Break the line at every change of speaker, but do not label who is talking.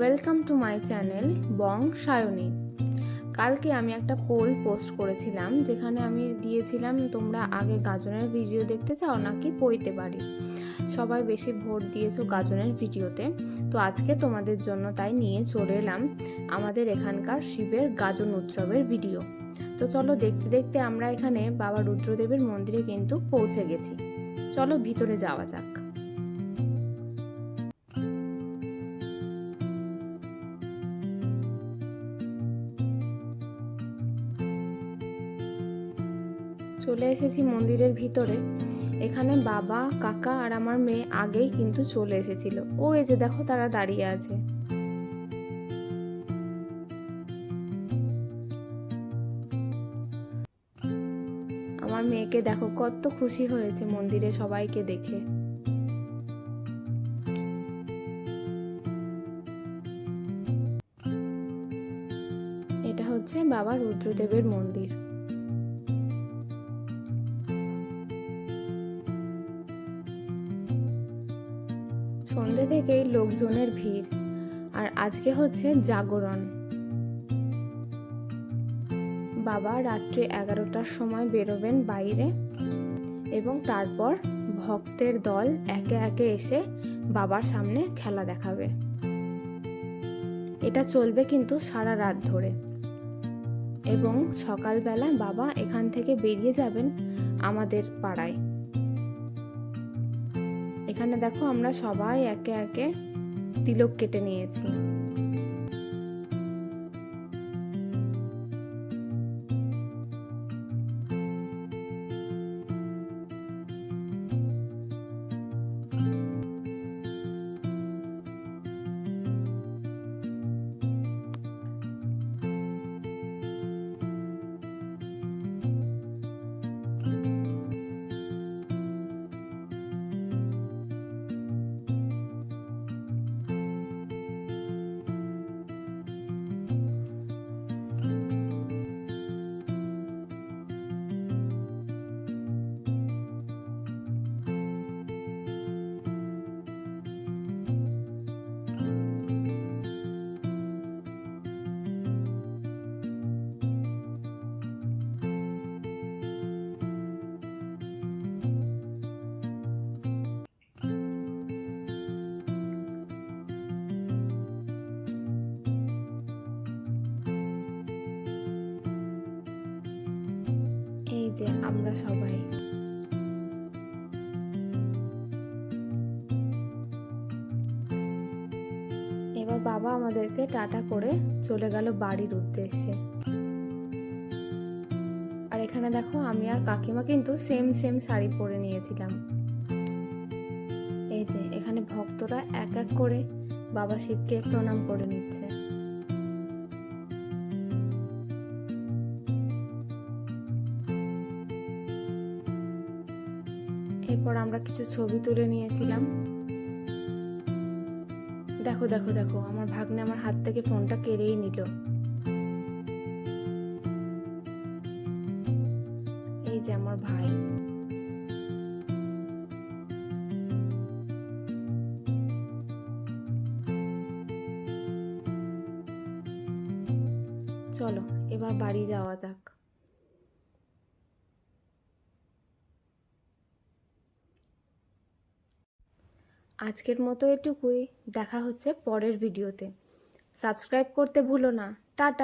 Welcome to my channel Bong Sayani কালকে আমি একটা পোল পোস্ট করেছিলাম, যেখানে আমি দিয়েছিলাম, তোমরা আগে গাজনের ভিডিও দেখতে চাও নাকি পইতে পারি? সবাই বেশি ভোট দিয়েছ গাজনের ভিডিওতে তো। আজকে তোমাদের জন্য তাই নিয়ে চলে এলাম আমাদের এখানকার শিবের গাজন উৎসবের ভিডিও তো চলো দেখতে দেখতে আমরা এখানে বাবা রুদ্রদেবের মন্দিরে কিন্তু পৌঁছে গেছি। চলো ভিতরে যাওয়া যাক। চলে এসেছি মন্দিরের ভিতরে। এখানে বাবা, কাকা আর আমার মেয়ে আগেই কিন্তু চলে এসেছিল। ও এই যে দেখো তারা দাঁড়িয়ে আছে। আমার মেয়েকে দেখো কত খুশি হয়েছে মন্দিরে সবাইকে দেখে। এটা হচ্ছে বাবা রুদ্রদেবের মন্দির। সন্ধ্যে থেকেই লোকজনের ভিড়। আর আজকে হচ্ছে জাগরণ। বাবা রাত্রি এগারোটার সময় বেরোবেন বাইরে এবং তারপর ভক্তের দল একে একে এসে বাবার সামনে খেলা দেখাবে। এটা চলবে কিন্তু সারা রাত ধরে। এবং সকালবেলা বাবা এখান থেকে বেরিয়ে যাবেন আমাদের পাড়ায়। এখানে দেখো আমরা সবাই একে একে তিলক কেটে নিয়েছি। যে আমরা সবাই। এবার বাবা আমাদেরকে টাটা করে চলে গেল বাড়ির উদ্দেশ্যে। আর এখানে দেখো আমি আর কাকিমা কিন্তু সেম সেম শাড়ি পরে নিয়েছিলাম। এই যে এখানে ভক্তরা এক এক করে বাবা শিবকে প্রণাম করে নিচ্ছে। এরপর আমরা কিছু ছবি তুলে নিয়েছিলাম। দেখো দেখো দেখো, আমার ভাগ্নে আমার হাত থেকে ফোনটা কেড়েই নিল। এই যে আমার ভাই। চলো, এবার বাড়ি যাওয়া যাক। আজকের মতো এটুকুই। দেখা হচ্ছে পরের ভিডিওতে। সাবস্ক্রাইব করতে ভুলো না। টাটা।